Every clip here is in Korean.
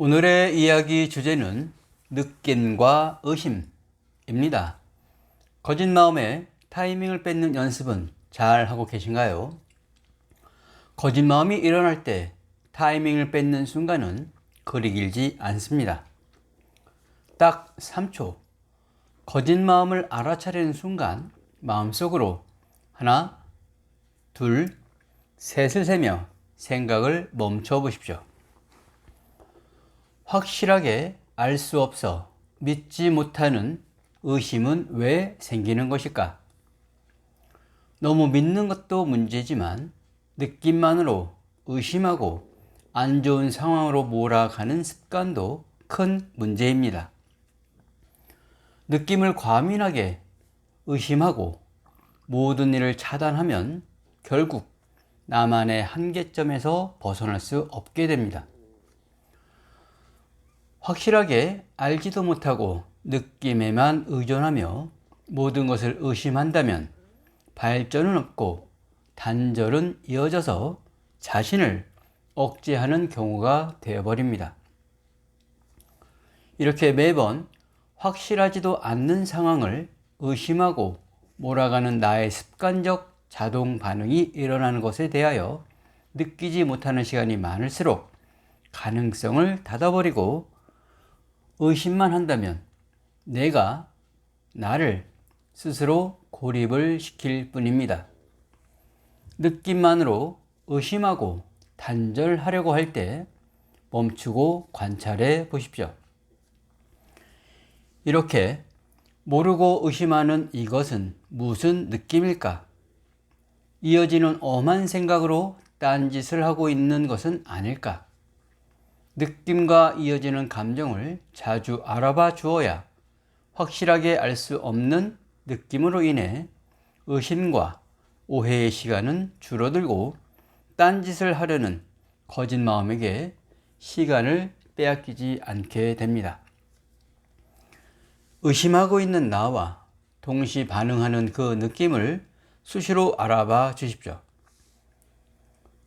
오늘의 이야기 주제는 느낌과 의심입니다. 거짓 마음에 타이밍을 뺏는 연습은 잘 하고 계신가요? 거짓 마음이 일어날 때 타이밍을 뺏는 순간은 그리 길지 않습니다. 딱 3초. 거짓 마음을 알아차리는 순간 마음속으로 하나, 둘, 셋을 세며 생각을 멈춰 보십시오. 확실하게 알 수 없어 믿지 못하는 의심은 왜 생기는 것일까? 너무 믿는 것도 문제지만 느낌만으로 의심하고 안 좋은 상황으로 몰아가는 습관도 큰 문제입니다. 느낌을 과민하게 의심하고 모든 일을 차단하면 결국 나만의 한계점에서 벗어날 수 없게 됩니다. 확실하게 알지도 못하고 느낌에만 의존하며 모든 것을 의심한다면 발전은 없고 단절은 이어져서 자신을 억제하는 경우가 되어버립니다. 이렇게 매번 확실하지도 않는 상황을 의심하고 몰아가는 나의 습관적 자동 반응이 일어나는 것에 대하여 느끼지 못하는 시간이 많을수록 가능성을 닫아버리고 의심만 한다면 내가 나를 스스로 고립을 시킬 뿐입니다. 느낌만으로 의심하고 단절하려고 할 때 멈추고 관찰해 보십시오. 이렇게 모르고 의심하는 이것은 무슨 느낌일까? 이어지는 엄한 생각으로 딴짓을 하고 있는 것은 아닐까? 느낌과 이어지는 감정을 자주 알아봐 주어야 확실하게 알 수 없는 느낌으로 인해 의심과 오해의 시간은 줄어들고 딴짓을 하려는 거짓 마음에게 시간을 빼앗기지 않게 됩니다. 의심하고 있는 나와 동시 반응하는 그 느낌을 수시로 알아봐 주십시오.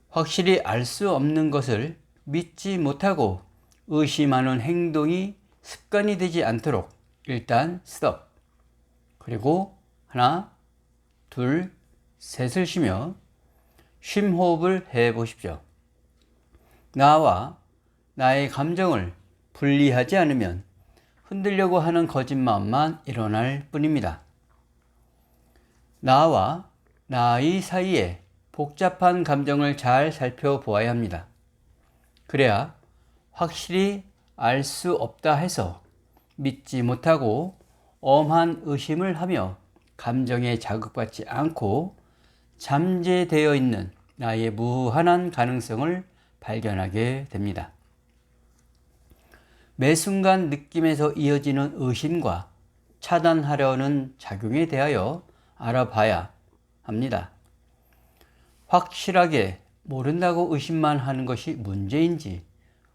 확실히 알 수 없는 것을 믿지 못하고 의심하는 행동이 습관이 되지 않도록 일단 스톱. 그리고 하나, 둘, 셋을 쉬며 쉼 호흡을 해 보십시오. 나와 나의 감정을 분리하지 않으면 흔들려고 하는 거짓 마음만 일어날 뿐입니다. 나와 나의 사이에 복잡한 감정을 잘 살펴보아야 합니다. 그래야 확실히 알 수 없다 해서 믿지 못하고 엄한 의심을 하며 감정에 자극받지 않고 잠재되어 있는 나의 무한한 가능성을 발견하게 됩니다. 매 순간 느낌에서 이어지는 의심과 차단하려는 작용에 대하여 알아봐야 합니다. 확실하게 모른다고 의심만 하는 것이 문제인지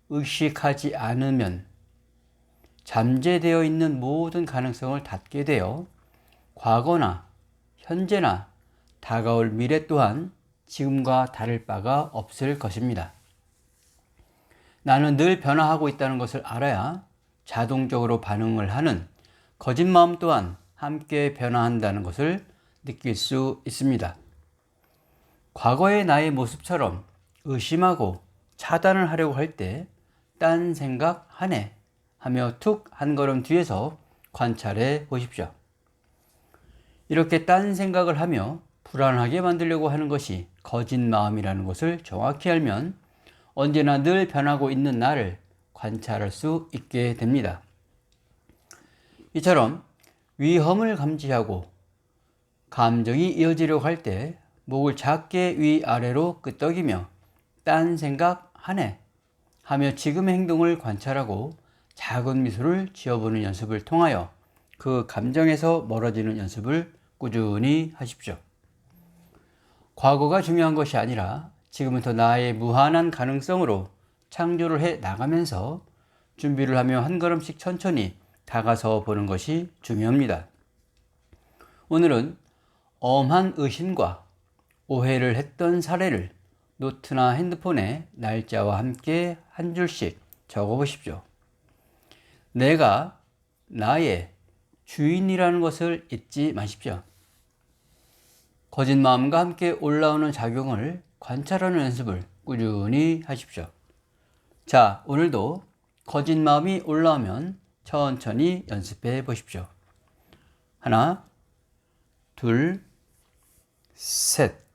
의식하지 않으면 잠재되어 있는 모든 가능성을 닫게 되어 과거나 현재나 다가올 미래 또한 지금과 다를 바가 없을 것입니다. 나는 늘 변화하고 있다는 것을 알아야 자동적으로 반응을 하는 거짓 마음 또한 함께 변화한다는 것을 느낄 수 있습니다. 과거의 나의 모습처럼 의심하고 차단을 하려고 할 때 딴 생각 하네 하며 툭 한 걸음 뒤에서 관찰해 보십시오. 이렇게 딴 생각을 하며 불안하게 만들려고 하는 것이 거짓 마음이라는 것을 정확히 알면 언제나 늘 변하고 있는 나를 관찰할 수 있게 됩니다. 이처럼 위험을 감지하고 감정이 이어지려고 할 때 목을 작게 위아래로 끄덕이며 딴 생각 하네 하며 지금의 행동을 관찰하고 작은 미소를 지어보는 연습을 통하여 그 감정에서 멀어지는 연습을 꾸준히 하십시오. 과거가 중요한 것이 아니라 지금부터 나의 무한한 가능성으로 창조를 해 나가면서 준비를 하며 한 걸음씩 천천히 다가서 보는 것이 중요합니다. 오늘은 엄한 의심과 오해를 했던 사례를 노트나 핸드폰에 날짜와 함께 한 줄씩 적어 보십시오. 내가 나의 주인이라는 것을 잊지 마십시오. 거짓 마음과 함께 올라오는 작용을 관찰하는 연습을 꾸준히 하십시오. 자, 오늘도 거짓 마음이 올라오면 천천히 연습해 보십시오. 하나, 둘, 셋.